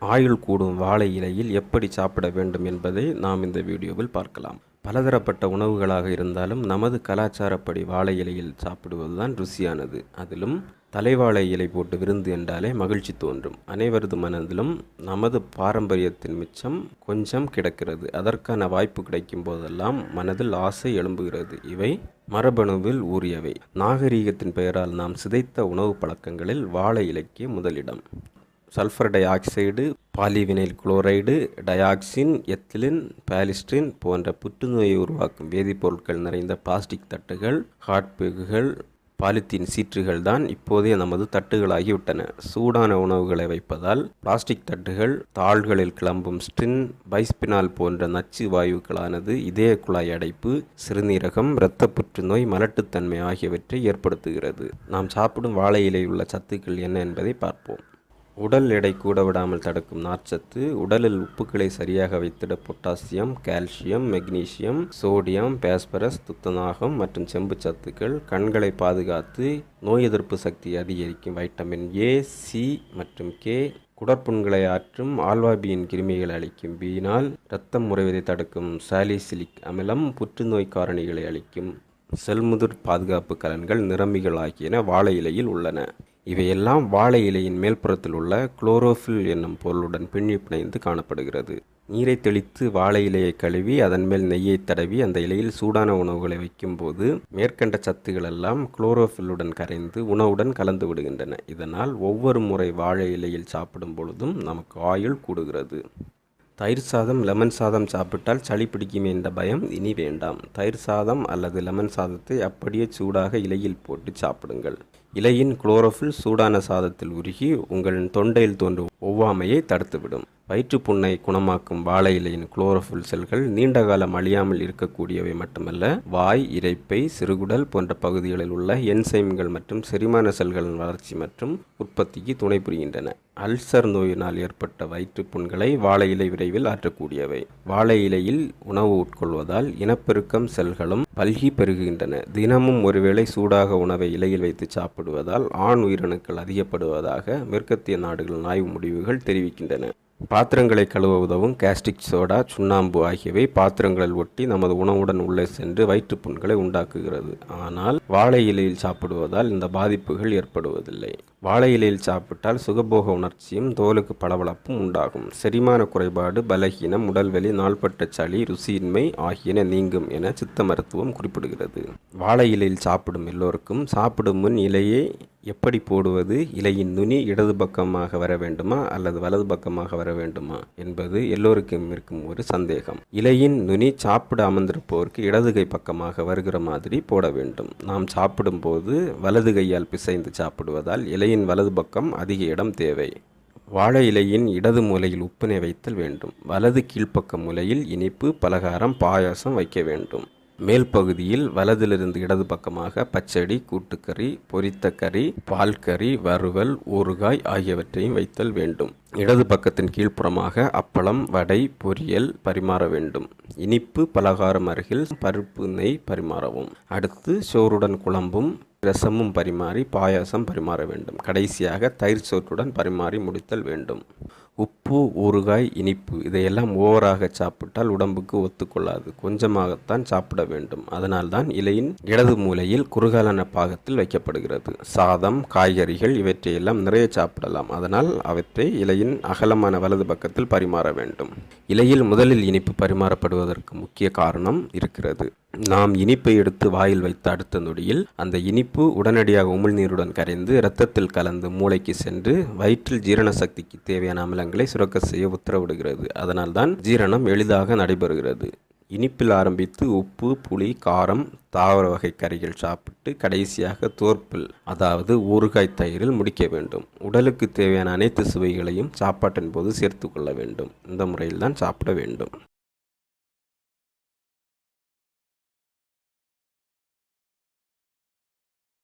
ஆயுள் கூடும் வாழை இலையில் எப்படி சாப்பிட வேண்டும் என்பதை நாம் இந்த வீடியோவில் பார்க்கலாம். பலதரப்பட்ட உணவுகளாக இருந்தாலும் நமது கலாச்சாரப்படி வாழை இலையில் சாப்பிடுவதுதான் ருசியானது. அதிலும் தலைவாழை இலை போட்டு விருந்து என்றாலே மகிழ்ச்சி தோன்றும். அனைவரது மனதிலும் நமது பாரம்பரியத்தின் மிச்சம் கொஞ்சம் கிடக்கிறது. அதற்கான வாய்ப்பு கிடைக்கும் போதெல்லாம் மனதில் ஆசை எழும்புகிறது. இவை மரபணுவில் ஊறியவை. நாகரீகத்தின் பெயரால் நாம் சிதைத்த உணவு பழக்கங்களில் வாழை இலைக்கு முதலிடம். Sulphur dioxide polyvinyl chloride dioxin ethylene polystyrene போன்ற புற்றுநோயை உருவாக்கும் வேதிப்பொருட்கள் நிறைந்த பிளாஸ்டிக் தட்டுகள் ஹாட்பேக்குகள் பாலித்தீன் சீற்றுகள் தான் இப்போதைய நமது தட்டுகளாகிவிட்டன. சூடான உணவுகளை வைப்பதால் பிளாஸ்டிக் தட்டுகள் தாள்களில் கிளம்பும் ஸ்டின் பைஸ்பினால் போன்ற நச்சு வாயுக்களானது இதய குழாய் அடைப்பு சிறுநீரகம் இரத்த புற்றுநோய் மலட்டுத்தன்மை ஆகியவற்றை ஏற்படுத்துகிறது. நாம் சாப்பிடும் வாழை இலையில் உள்ள சத்துக்கள் என்ன என்பதை பார்ப்போம். உடல் எடை கூட விடாமல் தடுக்கும் நார்ச்சத்து உடலில் உப்புக்களை சரியாக வைத்திட potassium calcium magnesium sodium phosphorus துத்தநாகம் மற்றும் செம்பு சத்துக்கள் கண்களை பாதுகாத்து நோய் எதிர்ப்பு சக்தி அதிகரிக்கும் வைட்டமின் ஏ சி மற்றும் கே குடற்புண்களை ஆற்றும் ஆல்வாபியின் கிருமிகளை அளிக்கும் பீனால் இரத்தம் முறைவதை தடுக்கும் சாலிசிலிக் அமிலம் புற்றுநோய் காரணிகளை அளிக்கும் செல்முதிர் பாதுகாப்பு கலன்கள் நிரம்பிகள் ஆகியன வாழை இலையில் உள்ளன. இவையெல்லாம் வாழை இலையின் மேல்புறத்தில் உள்ள குளோரோஃபில் என்னும் பொருளுடன் பின்னி பிணைந்து காணப்படுகிறது. நீரை தெளித்து வாழை இலையை கழுவி அதன் மேல் நெய்யை தடவி அந்த இலையில் சூடான உணவுகளை வைக்கும்போது மேற்கண்ட சத்துக்கள் எல்லாம் குளோரோஃபில்லுடன் கரைந்து உணவுடன் கலந்து விடுகின்றன. இதனால் ஒவ்வொரு முறை வாழை இலையில் சாப்பிடும் பொழுதும் நமக்கு ஆயுள் கூடுகிறது. தயிர் சாதம் லெமன் சாதம் சாப்பிட்டால் சளி பிடிக்குமே என்ற பயம் இனி வேண்டாம். தயிர் சாதம் அல்லது லெமன் சாதத்தை அப்படியே சூடாக இலையில் போட்டு சாப்பிடுங்கள். இலையின் குளோரோஃபில் சூடான சாதத்தில் உருகி உங்கள் தொண்டையில் தோன்றும் ஒவ்வாமையை தடுத்துவிடும். வயிற்றுப்புண்ணை குணமாக்கும் வாழை இலையின் குளோரோஃபில் செல்கள் நீண்ட காலம் அழியாமல் இருக்கக்கூடியவை மட்டுமல்ல வாய் இரைப்பை சிறுகுடல் போன்ற பகுதிகளில் உள்ள என்சைம்கள் மற்றும் செரிமான செல்களின் வளர்ச்சி மற்றும் உற்பத்திக்கு துணை புரிகின்றன. அல்சர் நோயினால் ஏற்பட்ட வயிற்றுப்புண்களை வாழை இலை விரைவில் ஆற்றக்கூடியவை. வாழை இலையில் உணவு உட்கொள்வதால் இனப்பெருக்கம் செல்களும் பல்கி பெருகுகின்றன. தினமும் ஒருவேளை சூடாக உணவை இலையில் வைத்து சாப்பிடுவதால் ஆண் உயிரணுக்கள் அதிகப்படுவதாக மேற்கத்திய நாடுகளின் ஆய்வு முடிவுகள் தெரிவிக்கின்றன. பாத்திரங்களை கழுவ உதவும் கேஸ்டிக் சோடா சுண்ணாம்பு ஆகியவை பாத்திரங்களில் ஒட்டி நமது உணவுடன் உள்ளே சென்று வயிற்றுப்புண்களை உண்டாக்குகிறது. ஆனால் வாழை இலையில் சாப்பிடுவதால் இந்த பாதிப்புகள் ஏற்படுவதில்லை. வாழை இலையில் சாப்பிட்டால் சுகபோக உணர்ச்சியும் தோலுக்கு பளபளப்பும் உண்டாகும். செரிமான குறைபாடு பலகீனம் உடல்வலி நாள்பட்ட சளி ருசியின்மை ஆகியன நீங்கும் என சித்த மருத்துவம் குறிப்பிடுகிறது. வாழை இலையில் சாப்பிடும் எல்லோருக்கும் சாப்பிடும் முன் இலையை எப்படி போடுவது இலையின் நுனி இடது பக்கமாக வர வேண்டுமா அல்லது வலது பக்கமாக வர வேண்டுமா என்பது எல்லோருக்கும் இருக்கும் ஒரு சந்தேகம். இலையின் நுனி சாப்பிட அமர்ந்திருப்போருக்கு இடது கை பக்கமாக வருகிற மாதிரி போட வேண்டும். நாம் சாப்பிடும்போது வலது கையால் பிசைந்து சாப்பிடுவதால் இலை தலையின் வலது பக்கம் அதிக இடம் தேவை. வாழை இலையின் இடது மூலையில் உப்புனை வைத்தல் வேண்டும். வலது கீழ்ப்பக்க மூலையில் இனிப்பு பலகாரம் பாயாசம் வைக்க வேண்டும். மேல் பகுதியில் வலதிலிருந்து இடது பக்கமாக பச்சடி கூட்டுக்கறி பொரித்த கறி பால் கறி வறுவல் ஊறுகாய் ஆகியவற்றையும் வைத்தல் வேண்டும். இடது பக்கத்தின் கீழ்ப்புறமாக அப்பளம் வடை பொரியல் பரிமாற வேண்டும். இனிப்பு பலகாரம் அருகில் பருப்பு நெய் பரிமாறவும். அடுத்து சோறுடன் குழம்பும் ரசமும் பரிமாறி பாயாசம் பரிமாற வேண்டும். கடைசியாக தயிர் சோற்றுடன் பரிமாறி முடித்தல் வேண்டும். உப்பு ஊறுகாய் இனிப்பு இதையெல்லாம் ஓவராக சாப்பிட்டால் உடம்புக்கு ஒத்துக்கொள்ளாது. கொஞ்சமாகத்தான் சாப்பிட வேண்டும். அதனால்தான் இலையின் இடது மூலையில் குறுகலான பாகத்தில் வைக்கப்படுகிறது. சாதம் காய்கறிகள் இவற்றையெல்லாம் நிறைய சாப்பிடலாம். அதனால் அவற்றை இலையின் அகலமான வலது பக்கத்தில் பரிமாற வேண்டும். இலையில் முதலில் இனிப்பு பரிமாறப்படுவதற்கு முக்கிய காரணம் இருக்கிறது. நாம் இனிப்பை எடுத்து வாயில் வைத்த அடுத்த நொடியில் அந்த இனிப்பு உடனடியாக உமிழ்நீருடன் கரைந்து இரத்தத்தில் கலந்து மூளைக்கு சென்று வயிற்றில் ஜீரண சக்திக்கு தேவையான அமிலங்களை சுரக்க செய்ய உத்தரவிடுகிறது. அதனால்தான் ஜீரணம் எளிதாக நடைபெறுகிறது. இனிப்பில் ஆரம்பித்து உப்பு புளி காரம் தாவர வகை கறிகள் சாப்பிட்டு கடைசியாக தோற்பில் அதாவது ஊறுகாய் தயிரில் முடிக்க வேண்டும். உடலுக்கு தேவையான அனைத்து சுவைகளையும் சாப்பாட்டின் போது சேர்த்து கொள்ள வேண்டும். இந்த முறையில் தான் சாப்பிட வேண்டும்.